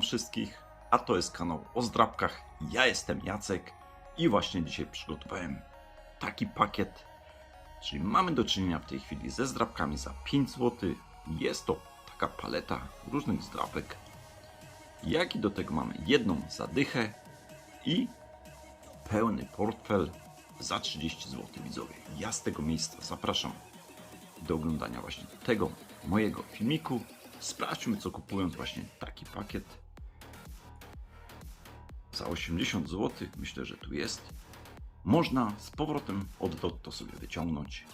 Wszystkich, a to jest kanał o zdrabkach. Ja jestem Jacek i właśnie dzisiaj przygotowałem taki pakiet, czyli mamy do czynienia w tej chwili ze zdrabkami za 5 zł. Jest to taka paleta różnych zdrabek, jak i do tego mamy jedną zadychę i pełny portfel za 30 zł widzowie. Ja z tego miejsca zapraszam do oglądania właśnie tego mojego filmiku. Sprawdźmy, co kupując właśnie taki pakiet za 80 zł. Myślę, że tu jest. Można z powrotem od Lotto sobie wyciągnąć,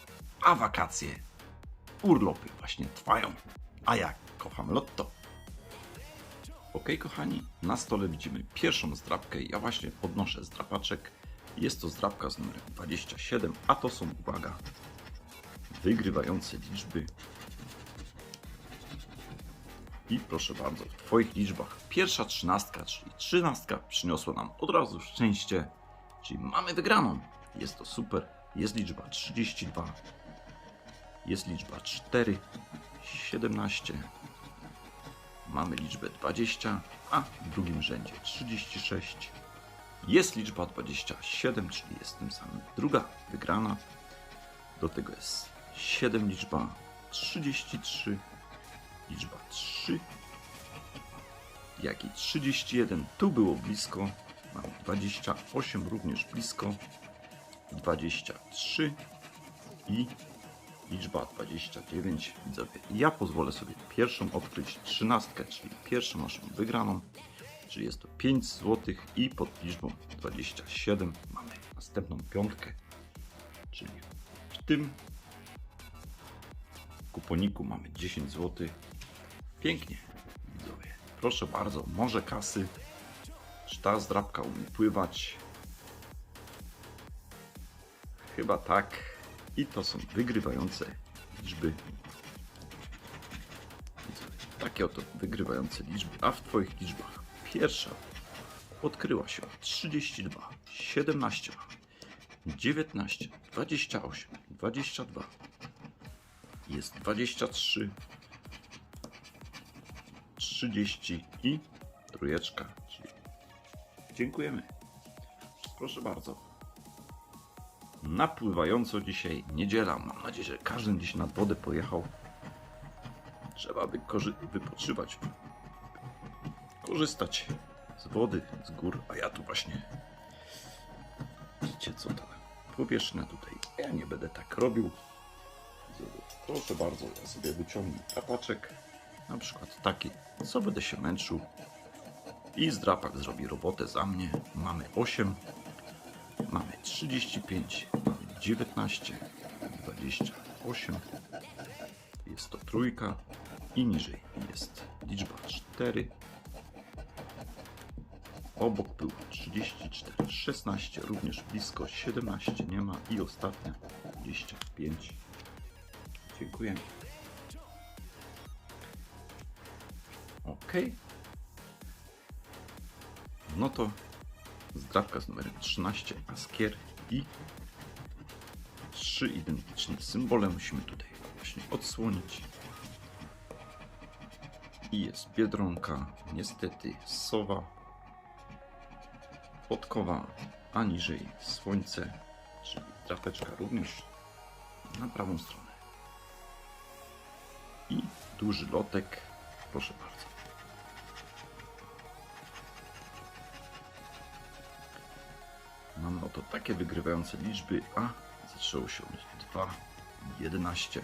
a wakacje, urlopy właśnie trwają. A jak kocham Lotto. Ok, kochani, na stole widzimy pierwszą zdrabkę. Ja właśnie podnoszę zdrapaczek. Jest to zdrabka z numerem 27, a to są, uwaga, wygrywające liczby. I proszę bardzo, w Twoich liczbach pierwsza trzynastka, czyli trzynastka przyniosła nam od razu szczęście, czyli mamy wygraną. Jest to super. Jest liczba 32, jest liczba 4, 17, mamy liczbę 20, a w drugim rzędzie 36. Jest liczba 27, czyli jest tym samym druga wygrana. Do tego jest 7 liczba 33, liczba 3, jak i 31. Tu było blisko. Mam 28 również blisko. 23 i liczba 29. Widzowie, ja pozwolę sobie pierwszą odkryć 13, czyli pierwszą naszą wygraną. Czyli jest to 5 zł i pod liczbą 27 mamy następną piątkę. Czyli w tym kuponiku mamy 10 zł. Pięknie. Proszę bardzo, może kasy. Czy ta zdrabka umie pływać? Chyba tak. I to są wygrywające liczby. Takie oto wygrywające liczby. A w Twoich liczbach pierwsza odkryła się 32, 17, 19, 28, 22, jest 23, 30 i trójeczka. Dziękujemy. Proszę bardzo. Napływająco dzisiaj niedziela. Mam nadzieję, że każdy dziś nad wodę pojechał. Trzeba wypoczywać, korzystać z wody, z gór, a ja tu właśnie. Widzicie co to? Powierzchnia tutaj. Ja nie będę tak robił. Proszę bardzo, ja sobie wyciągnę tapaczek. Na przykład taki, co będę się męczył. I zdrapak zrobi robotę za mnie. Mamy 8, mamy 35, mamy 19, 28. Jest to trójka i niżej jest liczba 4. Obok było 34, 16, również blisko 17 nie ma i ostatnia 25. Dziękujemy. No to zdrawka z numerem 13 Askier i trzy identyczne symbole musimy tutaj właśnie odsłonić. I jest Biedronka, niestety Sowa, Podkowa, a niżej Słońce, czyli drapeczka również na prawą stronę. I duży lotek, proszę bardzo. Mamy oto takie wygrywające liczby, a zaczęło się od 2, 11,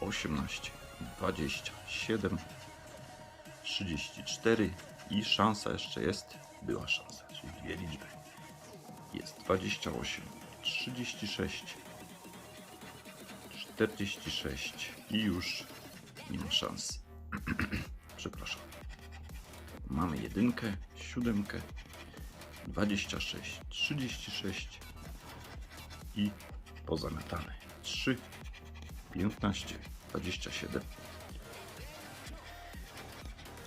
18, 27, 34 i szansa jeszcze jest, była szansa, czyli dwie liczby. Jest 28, 36, 46 i już nie ma szans. Przepraszam. Mamy jedynkę, siódemkę, 26, 36 i pozamiatane 3, 15, 27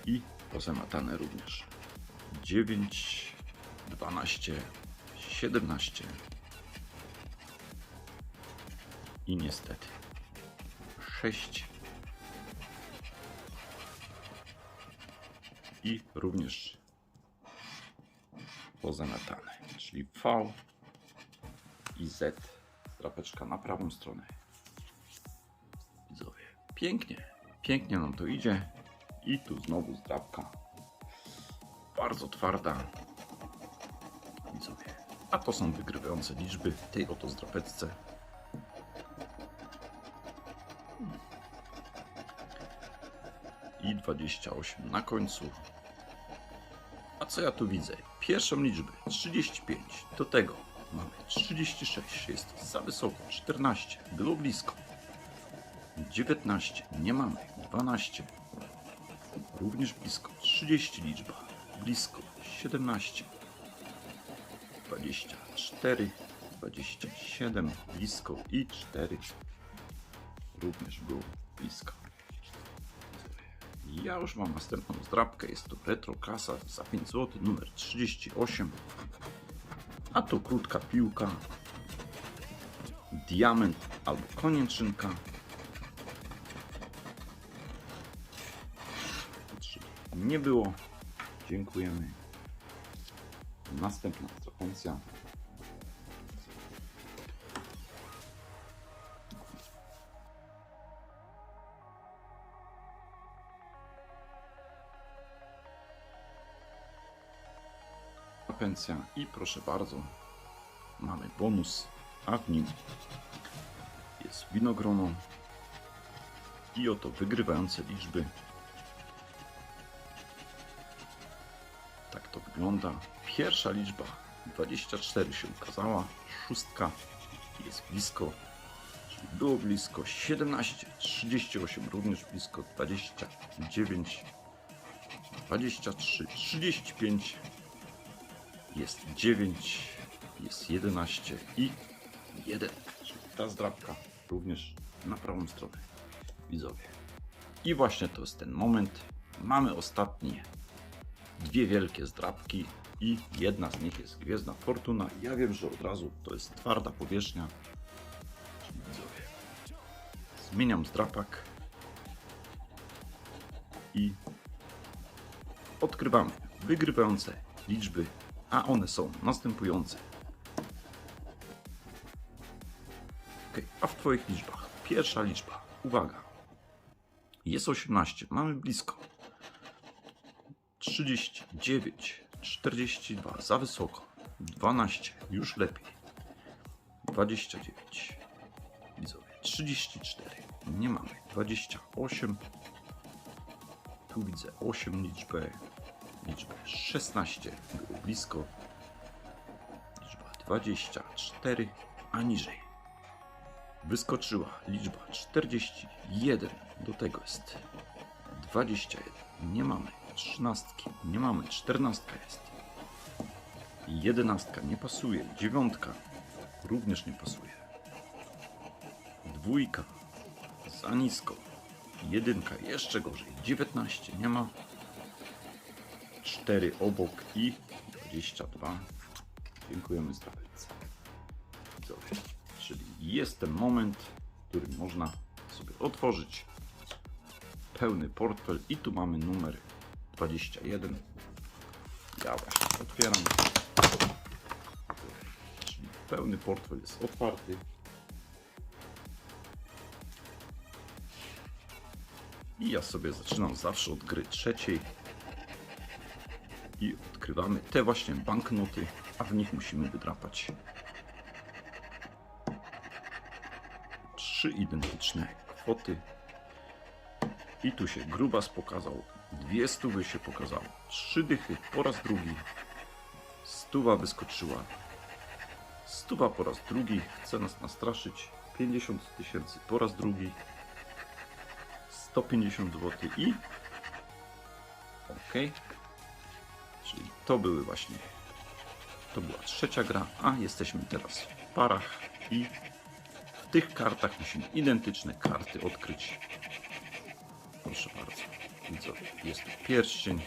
i pozamiatane również. 9, 12, 17 i niestety 6 i również pozamiatane, czyli V i Z. Drapeczka na prawą stronę. Widzowie, pięknie, pięknie nam to idzie. I tu znowu zdrapka. Bardzo twarda. Widzowie. A to są wygrywające liczby w tej oto zdrapeczce. I 28 na końcu. Co ja tu widzę? Pierwszą liczbę 35. Do tego mamy 36. Jest za wysoko. 14. Było blisko. 19. Nie mamy. 12. Również blisko. 30 liczba. Blisko. 17. 24. 27. Blisko. I 4. Również było blisko. Ja już mam następną zdrabkę. Jest to retro kasa za 5 zł, numer 38. A to krótka piłka. Diament albo konieczynka. Nie było. Dziękujemy. Następna sekwencja. I proszę bardzo, mamy bonus, a w nim jest winogrono i oto wygrywające liczby. Tak to wygląda. Pierwsza liczba 24 się ukazała, szóstka jest blisko, czyli było blisko 17, 38 również blisko 29, 23, 35 jest 9, jest 11 i 1. Czyli ta zdrabka również na prawą stronę. Widzowie. I właśnie to jest ten moment. Mamy ostatnie dwie wielkie zdrabki i jedna z nich jest Gwiezdna Fortuna. Ja wiem, że od razu to jest twarda powierzchnia. Widzowie. Zmieniam zdrapak i odkrywamy wygrywające liczby a one są następujące. Ok, a w Twoich liczbach. Pierwsza liczba, uwaga, jest 18, mamy blisko. 39, 42, za wysoko. 12, już lepiej. 29, widzowie, 34, nie mamy. 28, tu widzę 8 liczbę, liczbę 16 było blisko, liczba 24, a niżej. Wyskoczyła liczba 41, do tego jest 21, nie mamy 13, nie mamy 14 jest, 11 nie pasuje, dziewiątka również nie pasuje, dwójka za nisko, jedynka jeszcze gorzej, 19 nie ma, 4 obok i 22. Dziękujemy zdrowelce. Widzowie. Czyli jest ten moment, w którym można sobie otworzyć pełny portfel i tu mamy numer 21. Ja właśnie otwieram. Czyli pełny portfel jest otwarty. I ja sobie zaczynam zawsze od gry trzeciej i odkrywamy te właśnie banknoty, a w nich musimy wydrapać trzy identyczne kwoty. I tu się grubas pokazał, dwie stówy się pokazało, trzy dychy po raz drugi, stuwa wyskoczyła, stuwa po raz drugi, chce nas nastraszyć, 50 tysięcy po raz drugi, 150 zł i ok, to były właśnie. To była trzecia gra, a jesteśmy teraz w parach i w tych kartach musimy identyczne karty odkryć. Proszę bardzo. Widzowie, jest pierścień.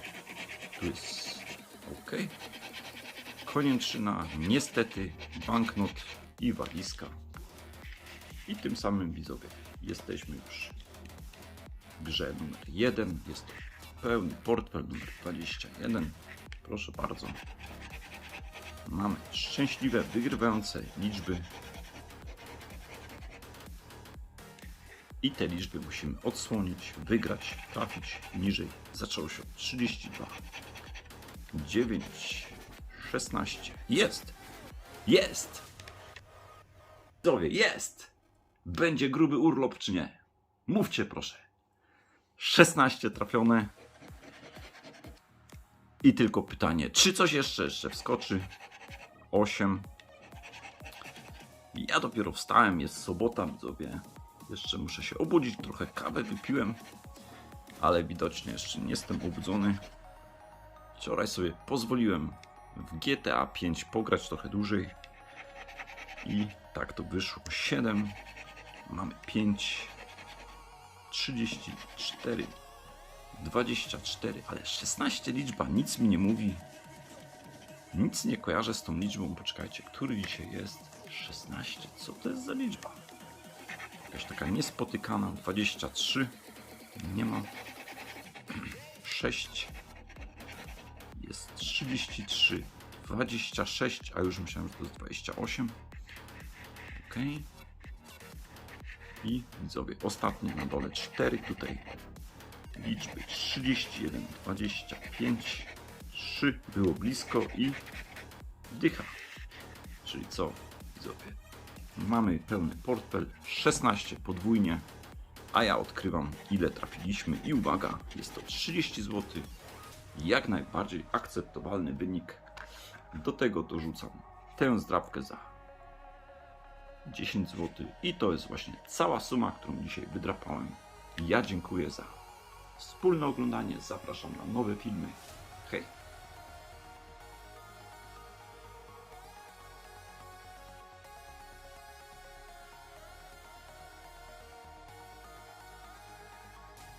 Tu jest OK. Konieczna, niestety, banknot i walizka. I tym samym widzowie jesteśmy już w grze numer 1. Jest to pełny portfel numer 21. Proszę bardzo. Mamy szczęśliwe, wygrywające liczby. I te liczby musimy odsłonić, wygrać, trafić niżej. Zaczęło się od 32. 9, 16. Jest! Jest! Dowie, jest! Będzie gruby urlop czy nie? Mówcie proszę. 16 trafione. I tylko pytanie, czy coś jeszcze jeszcze wskoczy? 8. Ja dopiero wstałem, jest sobota, widzowie. Jeszcze muszę się obudzić, trochę kawę wypiłem, ale widocznie jeszcze nie jestem obudzony. Wczoraj sobie pozwoliłem w GTA 5 pograć trochę dłużej. I tak to wyszło. 7. Mamy 5. 34. 24, ale 16 liczba nic mi nie mówi. Nic nie kojarzę z tą liczbą. Poczekajcie, który dzisiaj jest? 16. Co to jest za liczba? Jakaś taka niespotykana. 23. Nie ma. 6. Jest 33. 26, a już myślałem, że to jest 28. Ok. I widzowie, ostatnie na dole 4 tutaj liczby 31, 25, 3 było blisko i dycha. Czyli co, widzowie? Mamy pełny portfel, 16 podwójnie, a ja odkrywam ile trafiliśmy i uwaga, jest to 30 zł. Jak najbardziej akceptowalny wynik. Do tego dorzucam tę zdrabkę za 10 zł i to jest właśnie cała suma, którą dzisiaj wydrapałem. Ja dziękuję za wspólne oglądanie. Zapraszam na nowe filmy